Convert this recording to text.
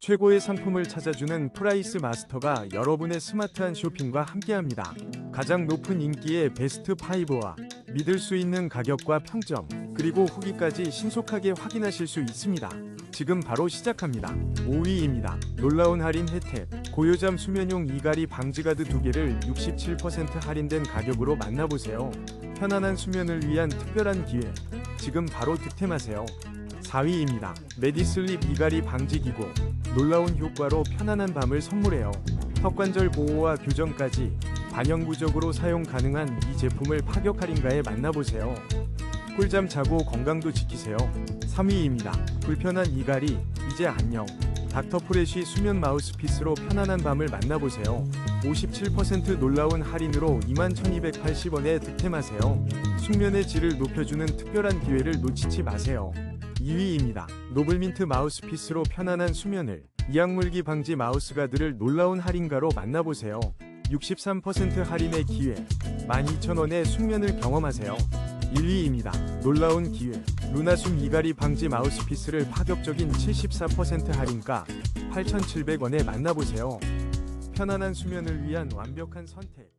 최고의 상품을 찾아주는 프라이스 마스터가 여러분의 스마트한 쇼핑과 함께합니다. 가장 높은 인기의 베스트 5와 믿을 수 있는 가격과 평점, 그리고 후기까지 신속하게 확인하실 수 있습니다. 지금 바로 시작합니다. 5위입니다. 놀라운 할인 혜택. 고요잠 수면용 이갈이 방지가드 2개를 67% 할인된 가격으로 만나보세요. 편안한 수면을 위한 특별한 기회. 지금 바로 득템하세요. 4위입니다. 메디슬립 이갈이 방지 기구. 놀라운 효과로 편안한 밤을 선물해요. 턱관절 보호와 교정까지 반영구적으로 사용 가능한 이 제품을 파격 할인가에 만나보세요. 꿀잠 자고 건강도 지키세요. 3위입니다. 불편한 이갈이 이제 안녕. 닥터프레쉬 수면 마우스피스로 편안한 밤을 만나보세요. 57% 놀라운 할인으로 21,280원에 득템하세요. 숙면의 질을 높여주는 특별한 기회를 놓치지 마세요. 2위입니다. 노블민트 마우스피스로 편안한 수면을 이악물기 방지 마우스가드를 놀라운 할인가로 만나보세요. 63% 할인의 기회 12,000원의 숙면을 경험하세요. 1위입니다. 놀라운 기회 루나숨 이갈이 방지 마우스피스를 파격적인 74% 할인가 8,700원에 만나보세요. 편안한 수면을 위한 완벽한 선택